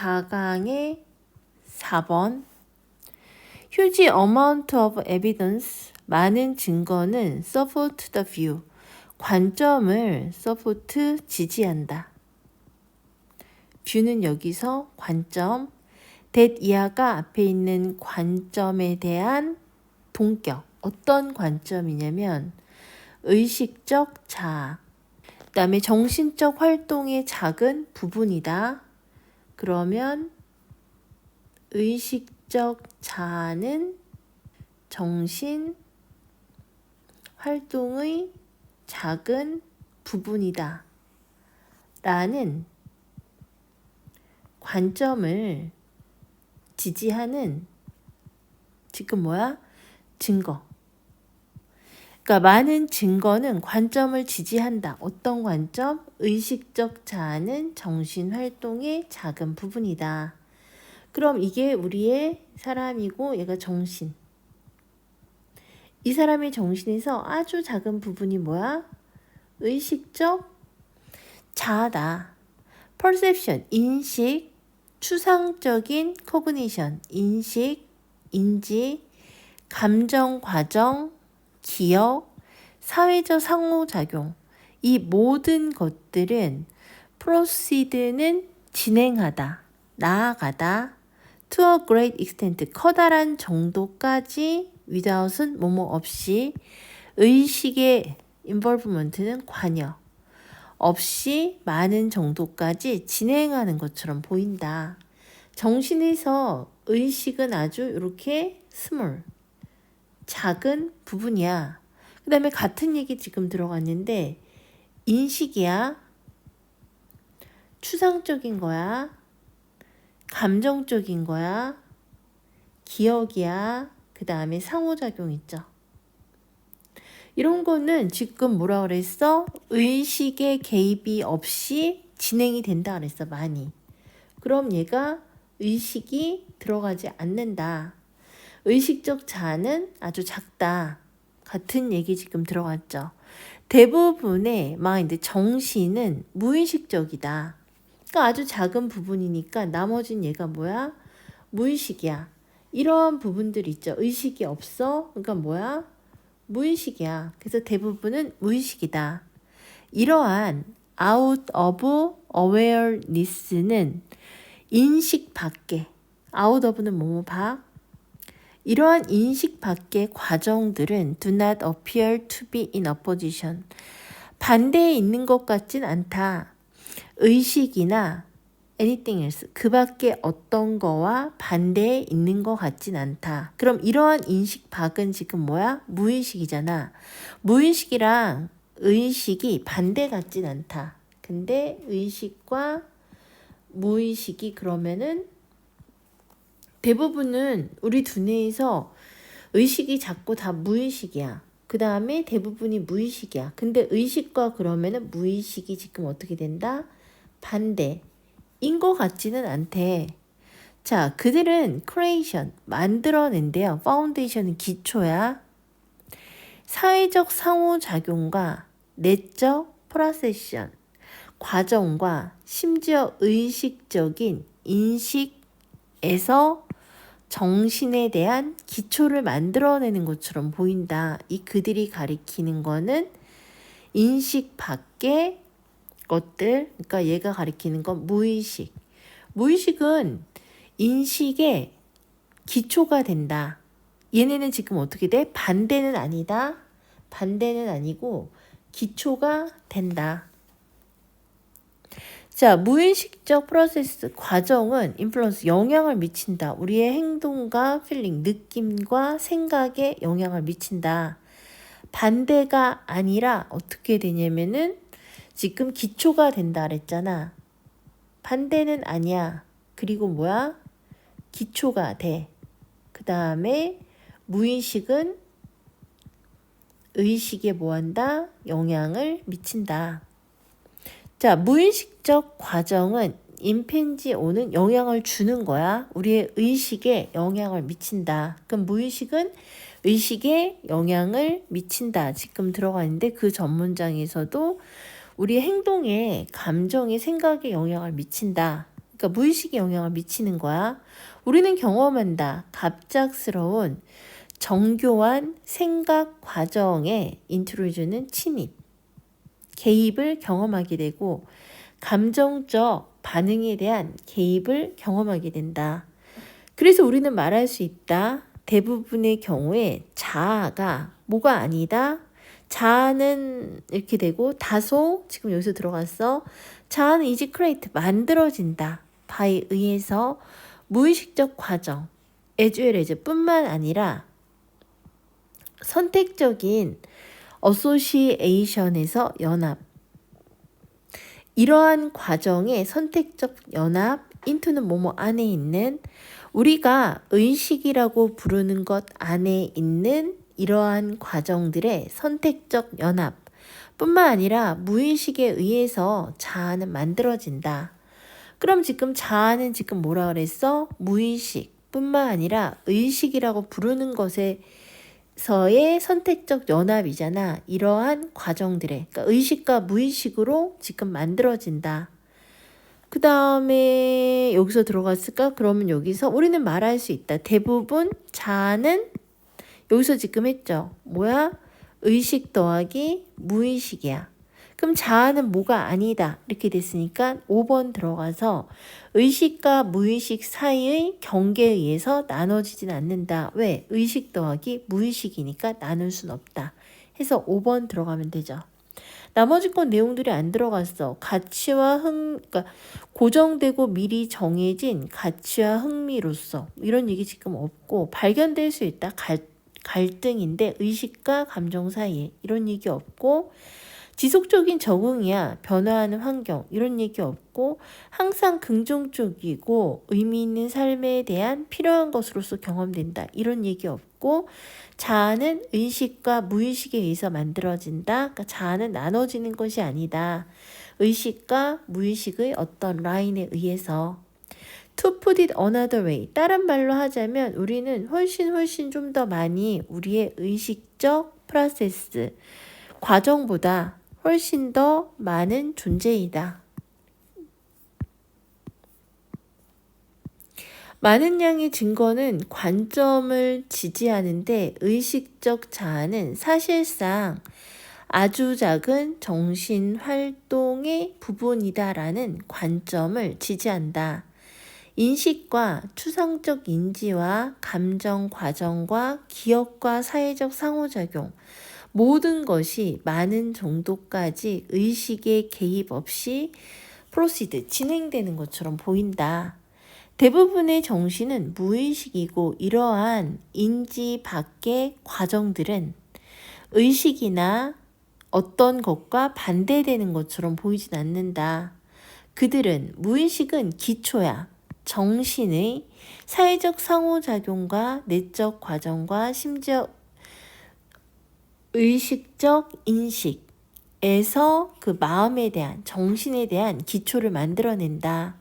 4강의 4번. Huge amount of evidence 많은 증거는 support the view. 관점을 support 지지한다. 뷰는 여기서 관점. That 이하가 앞에 있는 관점에 대한 동격. 어떤 관점이냐면 의식적 자아 그 다음에 정신적 활동의 작은 부분이다. 그러면 의식적 자아는 정신 활동의 작은 부분이다. 라는 관점을 지지하는 지금 뭐야? 증거. 그러니까 많은 증거는 관점을 지지한다. 어떤 관점? 의식적 자아는 정신 활동의 작은 부분이다. 그럼 이게 우리의 사람이고 얘가 정신. 이 사람의 정신에서 아주 작은 부분이 뭐야? 의식적 자아다. perception, 인식, 추상적인 cognition, 인식, 인지, 감정 과정, 기억, 사회적 상호작용. 이 모든 것들은 proceed는 진행하다, 나아가다, to a great extent, 커다란 정도까지 without은 뭐뭐 없이 의식의 involvement는 관여 없이 많은 정도까지 진행하는 것처럼 보인다. 정신에서 의식은 아주 이렇게 small, 작은 부분이야. 그 다음에 같은 얘기 지금 들어갔는데, 인식이야. 추상적인 거야. 감정적인 거야. 기억이야. 그 다음에 상호작용 있죠. 이런 거는 지금 뭐라 그랬어? 의식의 개입이 없이 진행이 된다 그랬어, 많이. 그럼 얘가 의식이 들어가지 않는다. 의식적 자아는 아주 작다. 같은 얘기 지금 들어갔죠. 대부분의 마인드, 정신은 무의식적이다. 그러니까 아주 작은 부분이니까 나머진 얘가 뭐야? 무의식이야. 이러한 부분들이 있죠. 의식이 없어? 그러니까 뭐야? 무의식이야. 그래서 대부분은 무의식이다. 이러한 out of awareness는 인식 밖에, out of는 뭐뭐 밖, 이러한 인식 밖의 과정들은 do not appear to be in opposition. 반대에 있는 것 같진 않다. 의식이나 anything else. 그 밖에 어떤 거와 반대에 있는 것 같진 않다. 그럼 이러한 인식 밖은 지금 뭐야? 무의식이잖아. 무의식이랑 의식이 반대 같진 않다. 근데 의식과 무의식이 그러면은 대부분은 우리 두뇌에서 의식이 자꾸 다 무의식이야. 그 다음에 대부분이 무의식이야. 근데 의식과 그러면은 무의식이 지금 어떻게 된다? 반대 인 것 같지는 않대. 자, 그들은 크레이션, 만들어낸대요. 파운데이션은 기초야. 사회적 상호작용과 내적 프로세션, 과정과 심지어 의식적인 인식에서 정신에 대한 기초를 만들어내는 것처럼 보인다. 이 그들이 가리키는 거는 인식 밖의 것들, 그러니까 얘가 가리키는 건 무의식. 무의식은 인식의 기초가 된다. 얘네는 지금 어떻게 돼? 반대는 아니다. 반대는 아니고 기초가 된다. 자, 무의식적 프로세스 과정은 인플루언스 영향을 미친다. 우리의 행동과 필링, 느낌과 생각에 영향을 미친다. 반대가 아니라 어떻게 되냐면은 지금 기초가 된다 그랬잖아. 반대는 아니야. 그리고 뭐야? 기초가 돼. 그 다음에 무의식은 의식에 뭐한다? 영향을 미친다. 자, 무의식적 과정은 임펜지 오는 영향을 주는 거야. 우리의 의식에 영향을 미친다. 그럼 무의식은 의식에 영향을 미친다. 지금 들어가 있는데 그 전문장에서도 우리 행동에, 감정에, 생각에 영향을 미친다. 그러니까 무의식에 영향을 미치는 거야. 우리는 경험한다. 갑작스러운 정교한 생각 과정에 인트로이즈는 침입, 개입을 경험하게 되고 감정적 반응에 대한 개입을 경험하게 된다. 그래서 우리는 말할 수 있다. 대부분의 경우에 자아가 뭐가 아니다. 자아는 이렇게 되고 다소 지금 여기서 들어갔어. 자아는 이지 크레이트 만들어진다. 바에 의해서 무의식적 과정, 에듀에레즈 뿐만 아니라 선택적인 어소시에이션에서 연합. 이러한 과정의 선택적 연합, 인투는 뭐뭐 안에 있는 우리가 의식이라고 부르는 것 안에 있는 이러한 과정들의 선택적 연합 뿐만 아니라 무의식에 의해서 자아는 만들어진다. 그럼 지금 자아는 지금 뭐라 그랬어? 무의식 뿐만 아니라 의식이라고 부르는 것에 서의 선택적 연합이잖아. 이러한 과정들의 그러니까 의식과 무의식으로 지금 만들어진다. 그 다음에 여기서 들어갔을까? 그러면 여기서 우리는 말할 수 있다. 대부분 자아는 여기서 지금 했죠. 뭐야? 의식 더하기 무의식이야. 그럼 자아는 뭐가 아니다. 이렇게 됐으니까 5번 들어가서 의식과 무의식 사이의 경계에 의해서 나눠지진 않는다. 왜? 의식 더하기 무의식이니까 나눌 순 없다. 해서 5번 들어가면 되죠. 나머지 건 내용들이 안 들어갔어. 가치와 흥, 그러니까 고정되고 미리 정해진 가치와 흥미로서 이런 얘기 지금 없고 발견될 수 있다. 갈, 갈등인데 의식과 감정 사이에 이런 얘기 없고 지속적인 적응이야 변화하는 환경 이런 얘기 없고 항상 긍정적이고 의미 있는 삶에 대한 필요한 것으로서 경험된다 이런 얘기 없고 자아는 의식과 무의식에 의해서 만들어진다 그러니까 자아는 나눠지는 것이 아니다 의식과 무의식의 어떤 라인에 의해서 To put it another way. 다른 말로 하자면 우리는 훨씬 훨씬 좀 더 많이 우리의 의식적 프로세스, 과정보다 훨씬 더 많은 존재이다. 많은 양의 증거는 관점을 지지하는데 의식적 자아는 사실상 아주 작은 정신 활동의 부분이다라는 관점을 지지한다. 인식과 추상적 인지와 감정 과정과 기억과 사회적 상호작용, 모든 것이 많은 정도까지 의식의 개입 없이 프로시드 진행되는 것처럼 보인다. 대부분의 정신은 무의식이고 이러한 인지 밖의 과정들은 의식이나 어떤 것과 반대되는 것처럼 보이진 않는다. 그들은 무의식은 기초야. 정신의 사회적 상호작용과 내적 과정과 심지어 의식적 인식에서 그 마음에 대한 정신에 대한 기초를 만들어낸다.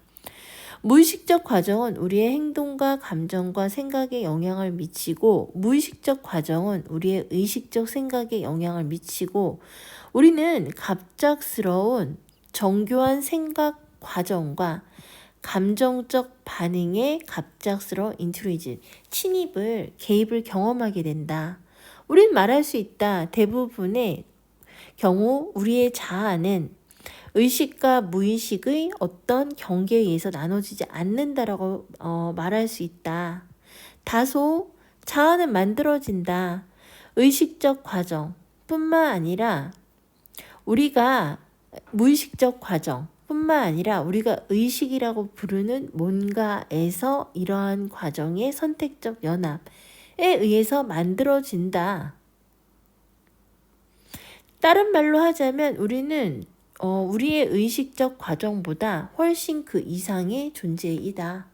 무의식적 과정은 우리의 행동과 감정과 생각에 영향을 미치고 무의식적 과정은 우리의 의식적 생각에 영향을 미치고 우리는 갑작스러운 정교한 생각 과정과 감정적 반응에 갑작스러운 인트루이즈, 침입을, 개입을 경험하게 된다. 우린 말할 수 있다. 대부분의 경우 우리의 자아는 의식과 무의식의 어떤 경계에 의해서 나눠지지 않는다라고 어, 말할 수 있다. 다소 자아는 만들어진다. 의식적 과정 뿐만 아니라 우리가 무의식적 과정 뿐만 아니라 우리가 의식이라고 부르는 뭔가에서 이러한 과정의 선택적 연합, 의해서 만들어진다. 다른 말로 하자면 우리는 어, 우리의 의식적 과정보다 훨씬 그 이상의 존재이다.